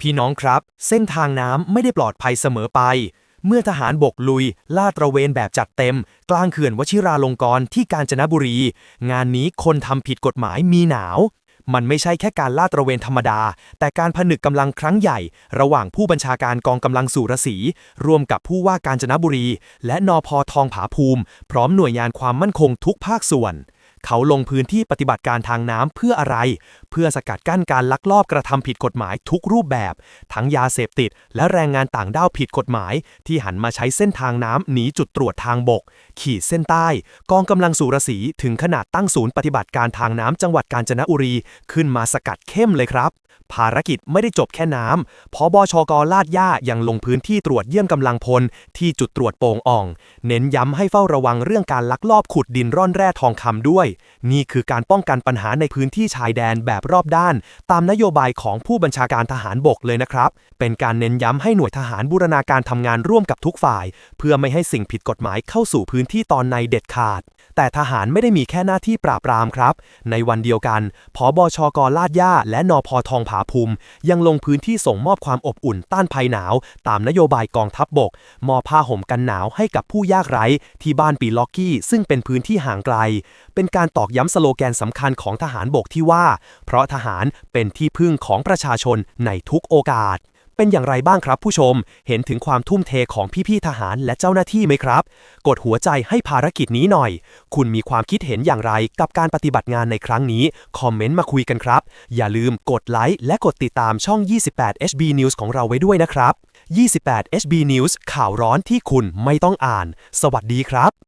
พี่น้องครับ เส้นทางน้ำไม่ได้ปลอดภัยเสมอไป เมื่อทหารบกลุย ลาดตระเวนแบบจัดเต็ม กลางเขื่อนวชิราลงกรณ์ที่กาญจนบุรี งานนี้คนทำผิดกฎหมายมีหนาว มันไม่ใช่แค่การลาดตระเวนธรรมดา แต่การผนึกกำลังครั้งใหญ่ ระหว่างผู้บัญชาการกองกำลังสุรศีร่วมกับผู้ว่าการจนบุรี และนอพอทองผาภูมิ พร้อมหน่วยงานความมั่นคงทุกภาคส่วน เขาลงพื้นที่ปฏิบัติการทางน้ำเพื่ออะไร เพื่อสกัดกั้นการลักลอบกระทำผิดกฎหมายทุกรูปแบบ ทั้งยาเสพติด และแรงงานต่างด้าวผิดกฎหมาย ที่หันมาใช้เส้นทางน้ำหนีจุดตรวจทางบก ขีดเส้นใต้ กองกำลังสุรศีถึงขนาดตั้งศูนย์ปฏิบัติการทางน้ำจังหวัดกาญจนบุรี ขึ้นมาสกัดเข้มเลยครับ ภารกิจไม่ได้จบแค่น้ำพบชกลาดย่ายังลงพื้นที่ตรวจเยี่ยมกำลังพล ที่จุดตรวจโป่งอ่อง เน้นย้ำให้เฝ้าระวังเรื่องการลักลอบขุดดินร่อนแร่ทองคำด้วย นี่คือการป้องกันปัญหาในพื้นที่ชายแดนแบบรอบด้าน ตามนโยบายของผู้บัญชาการทหารบกเลยนะครับ เป็นการเน้นย้ำให้หน่วยทหารบูรณาการทำงานร่วมกับทุกฝ่าย เพื่อไม่ให้สิ่งผิดกฎหมายเข้าสู่พื้นที่ตอนในเด็ดขาด แต่ทหารไม่ได้มีแค่หน้าที่ปราบปรามครับ ในวันเดียวกัน ผบชกลาดย่าและนพทองผาาภูมิ ยังลงพื้นที่ส่งมอบความอบอุ่นต้านภัยหนาว ตามนโยบายกองทัพบบก มอบผ้าห่มกันหนาวให้กับผู้ยากไร้ ที่บ้านปีล็อกกี้ ซึ่งเป็นพื้นที่ห่างไกล เป็นการตอกย้ำสโลแกนสำคัญของทหารบกที่ว่า เพราะทหารเป็นที่พึ่งของประชาชนในทุกโอกาส เป็นอย่างไรบ้างครับผู้ชม เห็นถึงความทุ่มเทของพี่ๆทหารและเจ้าหน้าที่ไหมครับ กดหัวใจให้ภารกิจนี้หน่อย คุณมีความคิดเห็นอย่างไรกับการปฏิบัติงานในครั้งนี้ คอมเมนต์มาคุยกันครับ อย่าลืมกดไลค์และกดติดตามช่อง 28 HB News ของเราไว้ด้วยนะครับ 28 HB News ข่าวร้อนที่คุณไม่ต้องอ่าน สวัสดีครับ